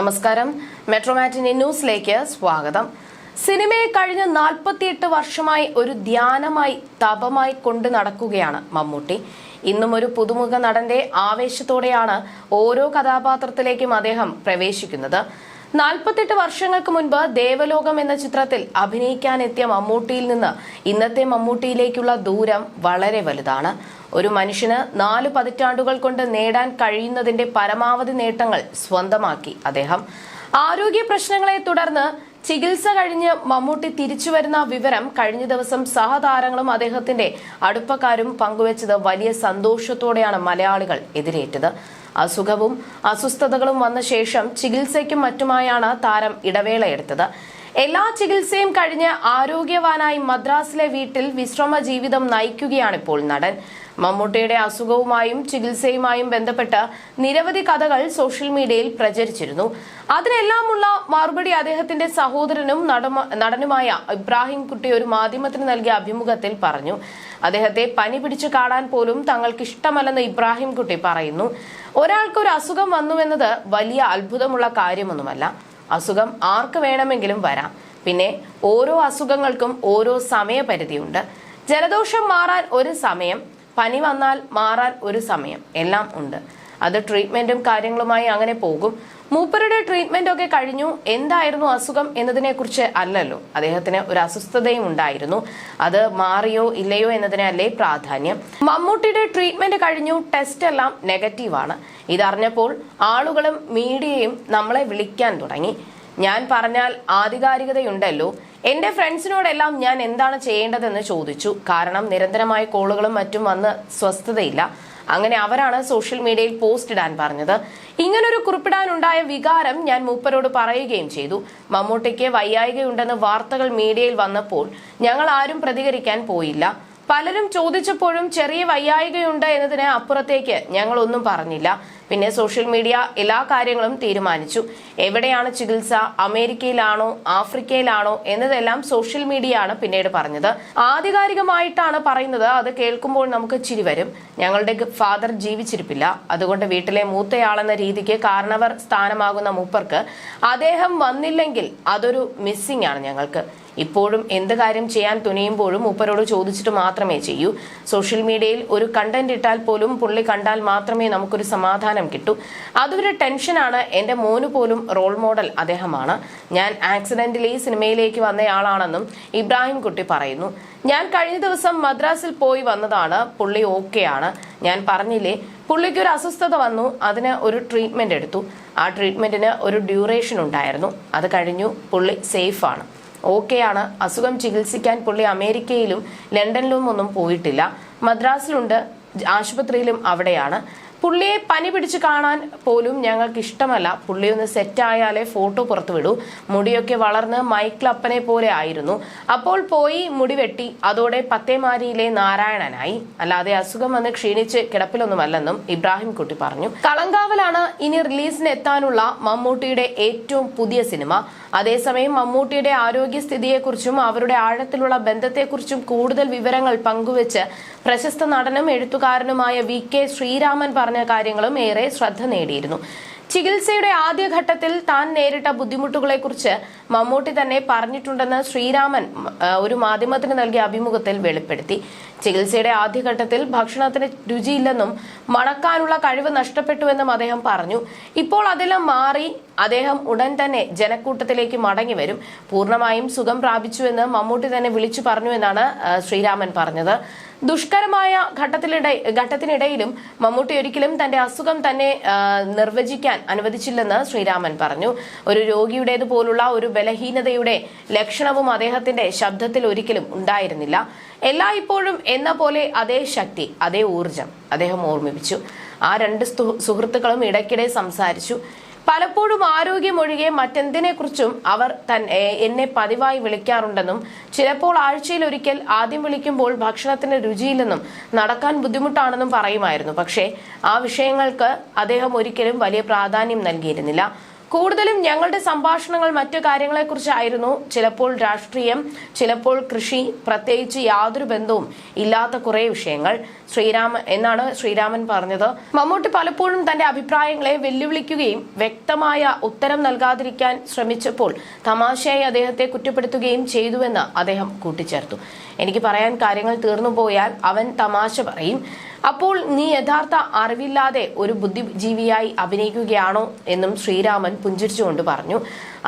നമസ്കാരം. മെട്രോമാറ്റിനി ന്യൂസിലേക്ക് സ്വാഗതം. സിനിമയെ കഴിഞ്ഞ നാൽപ്പത്തിയെട്ട് വർഷമായി ഒരു ധ്യാനമായി തപമായി കൊണ്ടു നടക്കുകയാണ് മമ്മൂട്ടി. ഇന്നും ഒരു പുതുമുഖ നടന്റെ ആവേശത്തോടെയാണ് ഓരോ കഥാപാത്രത്തിലേക്കും അദ്ദേഹം പ്രവേശിക്കുന്നത്. നാൽപ്പത്തെട്ട് വർഷങ്ങൾക്ക് മുൻപ് ദേവലോകം എന്ന ചിത്രത്തിൽ അഭിനയിക്കാനെത്തിയ മമ്മൂട്ടിയിൽ നിന്ന് ഇന്നത്തെ മമ്മൂട്ടിയിലേക്കുള്ള ദൂരം വളരെ വലുതാണ്. ഒരു മനുഷ്യന് നാല് പതിറ്റാണ്ടുകൾ കൊണ്ട് നേടാൻ കഴിയുന്നതിന്റെ പരമാവധി നേട്ടങ്ങൾ സ്വന്തമാക്കി അദ്ദേഹം. ആരോഗ്യ പ്രശ്നങ്ങളെ തുടർന്ന് ചികിത്സ കഴിഞ്ഞ് മമ്മൂട്ടി തിരിച്ചു വരുന്ന വിവരം കഴിഞ്ഞ ദിവസം സഹതാരങ്ങളും അദ്ദേഹത്തിന്റെ അടുപ്പക്കാരും പങ്കുവച്ചത് വലിയ സന്തോഷത്തോടെയാണ് മലയാളികൾ എതിരേറ്റത്. അസുഖവും അസ്വസ്ഥതകളും വന്ന ശേഷം ചികിത്സയ്ക്കും മറ്റുമായാണ് താരം ഇടവേളയെടുത്തത്. എല്ലാ ചികിത്സയും കഴിഞ്ഞ് ആരോഗ്യവാനായി മദ്രാസിലെ വീട്ടിൽ വിശ്രമ ജീവിതം നയിക്കുകയാണിപ്പോൾ നടൻ. മമ്മൂട്ടിയുടെ അസുഖവുമായും ചികിത്സയുമായും ബന്ധപ്പെട്ട് നിരവധി കഥകൾ സോഷ്യൽ മീഡിയയിൽ പ്രചരിച്ചിരുന്നു. അതിനെല്ലാമുള്ള മറുപടി അദ്ദേഹത്തിന്റെ സഹോദരനും നടനുമായ ഇബ്രാഹിം കുട്ടി ഒരു മാധ്യമത്തിന് നൽകിയ അഭിമുഖത്തിൽ പറഞ്ഞു. അദ്ദേഹത്തെ പനി പിടിച്ചു കാണാൻ പോലും തങ്ങൾക്ക് ഇഷ്ടമല്ലെന്ന് ഇബ്രാഹിം കുട്ടി പറയുന്നു. ഒരാൾക്ക് ഒരു അസുഖം വന്നുവെന്നത് വലിയ അത്ഭുതമുള്ള കാര്യമൊന്നുമല്ല. അസുഖം ആർക്ക് വേണമെങ്കിലും വരാം. പിന്നെ ഓരോ അസുഖങ്ങൾക്കും ഓരോ സമയപരിധിയുണ്ട്. ജലദോഷം മാറാൻ ഒരു സമയം പനി വന്നാൽ മാറാൻ ഒരു സമയം. എല്ലാം ഉണ്ട്. അത് ട്രീറ്റ്മെന്റും കാര്യങ്ങളുമായി അങ്ങനെ പോകും. മൂപ്പരുടെ ട്രീറ്റ്മെന്റ് ഒക്കെ കഴിഞ്ഞു. എന്തായിരുന്നു അസുഖം എന്നതിനെ കുറിച്ച് അല്ലല്ലോ. അദ്ദേഹത്തിന് ഒരു അസ്വസ്ഥതയും ഉണ്ടായിരുന്നു. അത് മാറിയോ ഇല്ലയോ എന്നതിനല്ലേ പ്രാധാന്യം. മമ്മൂട്ടിയുടെ ട്രീറ്റ്മെന്റ് കഴിഞ്ഞു. ടെസ്റ്റ് എല്ലാം നെഗറ്റീവാണ് ഇതറിഞ്ഞപ്പോൾ ആളുകളും മീഡിയയും നമ്മളെ വിളിക്കാൻ തുടങ്ങി. ഞാൻ പറഞ്ഞാൽ ആധികാരികതയുണ്ടല്ലോ. എന്റെ ഫ്രണ്ട്സിനോടെല്ലാം ഞാൻ എന്താണ് ചെയ്യേണ്ടതെന്ന് ചോദിച്ചു. കാരണം നിരന്തരമായ കോളുകളും മറ്റും വന്ന് സ്വസ്ഥതയില്ല. അങ്ങനെ അവരാണ് സോഷ്യൽ മീഡിയയിൽ പോസ്റ്റ് ഇടാൻ പറഞ്ഞത്. ഇങ്ങനൊരു കുറിപ്പിടാനുണ്ടായ വികാരം ഞാൻ മൂപ്പരോട് പറയുകയും ചെയ്തു. മമ്മൂട്ടിക്ക് വയ്യായികയുണ്ടെന്ന് വാർത്തകൾ മീഡിയയിൽ വന്നപ്പോൾ ഞങ്ങൾ ആരും പ്രതികരിക്കാൻ പോയില്ല. പലരും ചോദിച്ചപ്പോഴും ചെറിയ വയ്യായികയുണ്ട് എന്നതിന് അപ്പുറത്തേക്ക് ഞങ്ങൾ ഒന്നും പറഞ്ഞില്ല. പിന്നെ സോഷ്യൽ മീഡിയ എല്ലാ കാര്യങ്ങളും തീരുമാനിച്ചു. എവിടെയാണ് ചികിത്സ? അമേരിക്കയിലാണോ? ആഫ്രിക്കയിലാണോ? എന്നതെല്ലാം സോഷ്യൽ മീഡിയ ആണ് പിന്നീട് പറഞ്ഞത്. ആധികാരികമായിട്ടാണ് പറയുന്നത്. അത് കേൾക്കുമ്പോൾ നമുക്ക് ചിരി വരും. ഞങ്ങളുടെ ഫാദർ ജീവിച്ചിരിപ്പില്ല. അതുകൊണ്ട് വീട്ടിലെ മൂത്തയാളെന്ന രീതിക്ക് കാരണവർ സ്ഥാനമാകുന്ന മൂപ്പർക്ക് അദ്ദേഹം വന്നില്ലെങ്കിൽ അതൊരു മിസ്സിംഗ് ആണ് ഞങ്ങൾക്ക്. ഇപ്പോഴും എന്ത് കാര്യം ചെയ്യാൻ തുനിയുമ്പോഴും മൂപ്പരോട് ചോദിച്ചിട്ട് മാത്രമേ ചെയ്യൂ. സോഷ്യൽ മീഡിയയിൽ ഒരു കണ്ടന്റ് ഇട്ടാൽ പോലും പുള്ളി കണ്ടാൽ മാത്രമേ നമുക്കൊരു സമാധാനം കിട്ടൂ. അതൊരു ടെൻഷനാണ് എന്റെ മോന് പോലും റോൾ മോഡൽ അദ്ദേഹമാണ്. ഞാൻ ആക്സിഡന്റിൽ ഈ സിനിമയിലേക്ക് വന്നയാളാണെന്നും ഇബ്രാഹിം കുട്ടി പറയുന്നു. ഞാൻ കഴിഞ്ഞ ദിവസം മദ്രാസിൽ പോയി വന്നതാണ്. പുള്ളി ഓക്കെയാണ് ഞാൻ പറഞ്ഞില്ലേ പുള്ളിക്ക് ഒരു അസ്വസ്ഥത വന്നു. അതിന് ഒരു ട്രീറ്റ്മെന്റ് എടുത്തു. ആ ട്രീറ്റ്മെന്റിന് ഒരു ഡ്യൂറേഷൻ ഉണ്ടായിരുന്നു. അത് കഴിഞ്ഞു. പുള്ളി സേഫാണ് ഓക്കെയാണ്. അസുഖം ചികിത്സിക്കാൻ പുള്ളി അമേരിക്കയിലും ലണ്ടനിലും ഒന്നും പോയിട്ടില്ല. മദ്രാസിലുണ്ട് ആശുപത്രിയിലും അവിടെയാണ്. പുള്ളിയെ പനി പിടിച്ച് കാണാൻ പോലും ഞങ്ങൾക്ക് ഇഷ്ടമല്ല പുള്ളി ഒന്ന് സെറ്റ് ആയാലേ ഫോട്ടോ പുറത്തു വിടൂ. മുടിയൊക്കെ വളർന്ന് മൈക്കിളപ്പനെ പോലെ ആയിരുന്നു. അപ്പോൾ പോയി മുടി വെട്ടി. അതോടെ പത്തേമാരിയിലെ നാരായണനായി. അല്ലാതെ അസുഖം വന്ന് ക്ഷീണിച്ച് കിടപ്പിലൊന്നുമല്ലെന്നും ഇബ്രാഹിം കുട്ടി പറഞ്ഞു. കളങ്കാവലാണ് ഇനി റിലീസിന് എത്താനുള്ള മമ്മൂട്ടിയുടെ ഏറ്റവും പുതിയ സിനിമ. അതേസമയം മമ്മൂട്ടിയുടെ ആരോഗ്യസ്ഥിതിയെക്കുറിച്ചും അവരുടെ ആഴത്തിലുള്ള ബന്ധത്തെക്കുറിച്ചും കൂടുതൽ വിവരങ്ങൾ പങ്കുവച്ച് പ്രശസ്ത നടനും എഴുത്തുകാരനുമായ വി കെ ശ്രീരാമൻ പറഞ്ഞ കാര്യങ്ങളും ഏറെ ശ്രദ്ധ നേടിയിരുന്നു. ചികിത്സയുടെ ആദ്യഘട്ടത്തിൽ താൻ നേരിട്ട ബുദ്ധിമുട്ടുകളെക്കുറിച്ച് മമ്മൂട്ടി തന്നെ പറഞ്ഞിട്ടുണ്ടെന്ന് ശ്രീരാമൻ ഒരു മാധ്യമത്തിന് നൽകിയ അഭിമുഖത്തിൽ വെളിപ്പെടുത്തി. ചികിത്സയുടെ ആദ്യഘട്ടത്തിൽ ഭക്ഷണത്തിന് രുചിയില്ലെന്നും മണക്കാനുള്ള കഴിവ് നഷ്ടപ്പെട്ടുവെന്നും അദ്ദേഹം പറഞ്ഞു. ഇപ്പോൾ അതെല്ലാം മാറി അദ്ദേഹം ഉടൻ തന്നെ ജനക്കൂട്ടത്തിലേക്ക് മടങ്ങി വരും പൂർണമായും സുഖം പ്രാപിച്ചുവെന്ന് മമ്മൂട്ടി തന്നെ വിളിച്ചു പറഞ്ഞു എന്നാണ് ശ്രീരാമൻ പറഞ്ഞത്. ദുഷ്കരമായ ഘട്ടത്തിലിട ഘട്ടത്തിനിടയിലും മമ്മൂട്ടി ഒരിക്കലും തന്റെ അസുഖം തന്നെ നിർവചിക്കാൻ അനുവദിച്ചില്ലെന്ന് ശ്രീരാമൻ പറഞ്ഞു. ഒരു രോഗിയുടേതുപോലുള്ള ഒരു ബലഹീനതയുടെ ലക്ഷണവും അദ്ദേഹത്തിന്റെ ശബ്ദത്തിൽ ഒരിക്കലും ഉണ്ടായിരുന്നില്ല. എല്ലാ ഇപ്പോഴും എന്ന പോലെ അതേ ശക്തി അതേ ഊർജം അദ്ദേഹം ഓർമ്മിപ്പിച്ചു. ആ രണ്ട് സുഹൃത്തുക്കളും ഇടയ്ക്കിടെ സംസാരിച്ചു. പലപ്പോഴും ആരോഗ്യമൊഴികെ മറ്റെന്തിനെക്കുറിച്ചും അവർ തൻ എന്നെ പതിവായി വിളിക്കാറുണ്ടെന്നും ചിലപ്പോൾ ആഴ്ചയിൽ ഒരിക്കൽ ആദ്യം വിളിക്കുമ്പോൾ ഭക്ഷണത്തിന് രുചിയില്ലെന്നും നടക്കാൻ ബുദ്ധിമുട്ടാണെന്നും പറയുമായിരുന്നു. പക്ഷേ ആ വിഷയങ്ങൾക്ക് അദ്ദേഹം ഒരിക്കലും വലിയ പ്രാധാന്യം നൽകിയിരുന്നില്ല. കൂടുതലും ഞങ്ങളുടെ സംഭാഷണങ്ങൾ മറ്റു കാര്യങ്ങളെക്കുറിച്ചായിരുന്നു. ചിലപ്പോൾ രാഷ്ട്രീയം ചിലപ്പോൾ കൃഷി പ്രത്യേകിച്ച് യാതൊരു ബന്ധവും ഇല്ലാത്ത കുറെ വിഷയങ്ങൾ. ശ്രീരാമൻ എന്നാണ് ശ്രീരാമൻ പറഞ്ഞത്. മമ്മൂട്ടി പലപ്പോഴും തന്റെ അഭിപ്രായങ്ങളെ വെല്ലുവിളിക്കുകയും വ്യക്തമായ ഉത്തരം നൽകാതിരിക്കാൻ ശ്രമിച്ചപ്പോൾ തമാശയായി അദ്ദേഹത്തെ കുറ്റപ്പെടുത്തുകയും ചെയ്തുവെന്ന് അദ്ദേഹം കൂട്ടിച്ചേർത്തു. എനിക്ക് പറയാൻ കാര്യങ്ങൾ തീർന്നു പോയാൽ അവൻ തമാശ പറയും. അപ്പോൾ നീ യഥാർത്ഥ അറിവില്ലാതെ ഒരു ബുദ്ധിജീവിയായി അഭിനയിക്കുകയാണോ എന്നും ശ്രീരാമൻ പുഞ്ചിരിച്ചുകൊണ്ട് പറഞ്ഞു.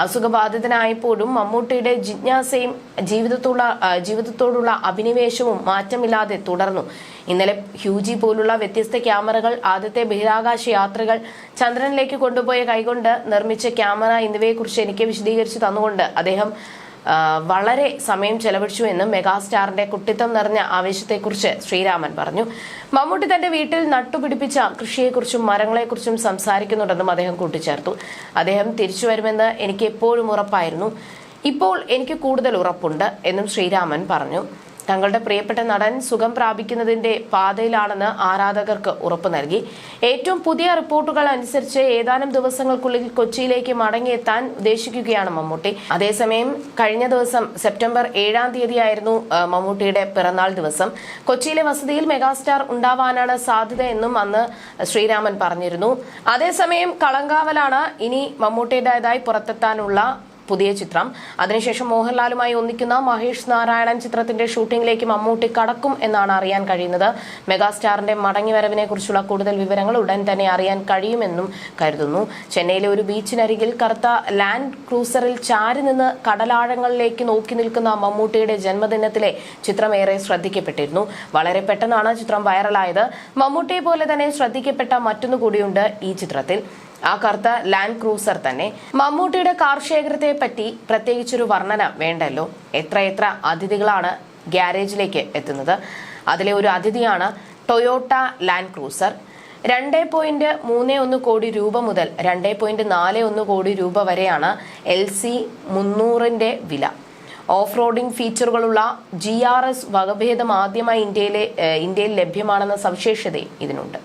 അസുഖബാധിതനായപ്പോഴും മമ്മൂട്ടിയുടെ ജിജ്ഞാസയും ജീവിതത്തോടുള്ള ജീവിതത്തോടുള്ള അഭിനിവേശവും മാറ്റമില്ലാതെ തുടർന്നു. ഇന്നലെ ഹ്യൂജി പോലുള്ള വ്യത്യസ്ത ക്യാമറകൾ ആദ്യത്തെ ബഹിരാകാശ യാത്രകൾ ചന്ദ്രനിലേക്ക് കൊണ്ടുപോയ കൈകൊണ്ട് നിർമ്മിച്ച ക്യാമറ എന്നിവയെക്കുറിച്ച് എനിക്ക് വിശദീകരിച്ചു തന്നുകൊണ്ട് അദ്ദേഹം വളരെ സമയം ചെലവഴിച്ചു എന്നും മെഗാസ്റ്റാറിന്റെ കുട്ടിത്തം നിറഞ്ഞ ആവേശത്തെക്കുറിച്ച് ശ്രീരാമൻ പറഞ്ഞു. മമ്മൂട്ടി തന്റെ വീട്ടിൽ നട്ടുപിടിപ്പിച്ച കൃഷിയെക്കുറിച്ചും മരങ്ങളെക്കുറിച്ചും സംസാരിക്കുന്നുണ്ടെന്നും അദ്ദേഹം കൂട്ടിച്ചേർത്തു. അദ്ദേഹം തിരിച്ചു വരുമെന്ന് എനിക്ക് എപ്പോഴും ഉറപ്പായിരുന്നു. ഇപ്പോൾ എനിക്ക് കൂടുതൽ ഉറപ്പുണ്ട് എന്നും ശ്രീരാമൻ പറഞ്ഞു. തങ്ങളുടെ പ്രിയപ്പെട്ട നടൻ സുഖം പ്രാപിക്കുന്നതിന്റെ പാതയിലാണെന്ന് ആരാധകർക്ക് ഉറപ്പ് നൽകി. ഏറ്റവും പുതിയ റിപ്പോർട്ടുകൾ അനുസരിച്ച് ഏതാനും ദിവസങ്ങൾക്കുള്ളിൽ കൊച്ചിയിലേക്ക് മടങ്ങിയെത്താൻ ഉദ്ദേശിക്കുകയാണ് മമ്മൂട്ടി. അതേസമയം കഴിഞ്ഞ ദിവസം സെപ്റ്റംബർ ഏഴാം തീയതിയായിരുന്നു മമ്മൂട്ടിയുടെ പിറന്നാൾ ദിവസം. കൊച്ചിയിലെ വസതിയിൽ മെഗാസ്റ്റാർ ഉണ്ടാവാനാണ് സാധ്യത എന്നും അന്ന് ശ്രീരാമൻ പറഞ്ഞിരുന്നു. അതേസമയം കളങ്കാവലാണ് ഇനി മമ്മൂട്ടിയുടേതായി പുറത്തെത്താനുള്ള പുതിയ ചിത്രം. അതിനുശേഷം മോഹൻലാലുമായി ഒന്നിക്കുന്ന മഹേഷ് നാരായണൻ ചിത്രത്തിന്റെ ഷൂട്ടിംഗിലേക്ക് മമ്മൂട്ടി കടക്കും എന്നാണ് അറിയാൻ കഴിയുന്നത്. മെഗാസ്റ്റാറിന്റെ മടങ്ങിവരവിനെ കുറിച്ചുള്ള കൂടുതൽ വിവരങ്ങൾ ഉടൻ തന്നെ അറിയാൻ കഴിയുമെന്നും കരുതുന്നു. ചെന്നൈയിലെ ഒരു ബീച്ചിനരികിൽ കറുത്ത ലാൻഡ് ക്രൂസറിൽ ചാരി നിന്ന് കടലാഴങ്ങളിലേക്ക് നോക്കി നിൽക്കുന്ന മമ്മൂട്ടിയുടെ ജന്മദിനത്തിലെ ചിത്രം ഏറെ ശ്രദ്ധിക്കപ്പെട്ടിരുന്നു. വളരെ പെട്ടെന്നാണ് ചിത്രം വൈറലായത്. മമ്മൂട്ടിയെ പോലെ തന്നെ ശ്രദ്ധിക്കപ്പെട്ട മറ്റൊന്നുകൂടിയുണ്ട് ഈ ചിത്രത്തിൽ. ആ കറുത്ത ലാൻഡ് ക്രൂസർ തന്നെ മമ്മൂട്ടിയുടെ കാർ ശേഖരത്തെ പറ്റി പ്രത്യേകിച്ചൊരു വർണന വേണ്ടല്ലോ? എത്രയെത്ര എത്ര അതിഥികളാണ് ഗ്യാരേജിലേക്ക് എത്തുന്നത്? അതിലെ ഒരു അതിഥിയാണ് ടൊയോട്ട ലാൻഡ് ക്രൂസർ രണ്ട് പോയിന്റ് മൂന്ന് ഒന്ന് കോടി രൂപ മുതൽ രണ്ട് പോയിന്റ് നാല് ഒന്ന് കോടി രൂപ വരെയാണ് എൽ സി മുന്നൂറിന്റെ വില. ഓഫ് റോഡിംഗ് ഫീച്ചറുകളുള്ള ജി ആർ എസ് വകഭേദം ആദ്യമായി ഇന്ത്യയിലെ ഇന്ത്യയിൽ ലഭ്യമാണെന്ന സവിശേഷതയും ഇതിനുണ്ട്.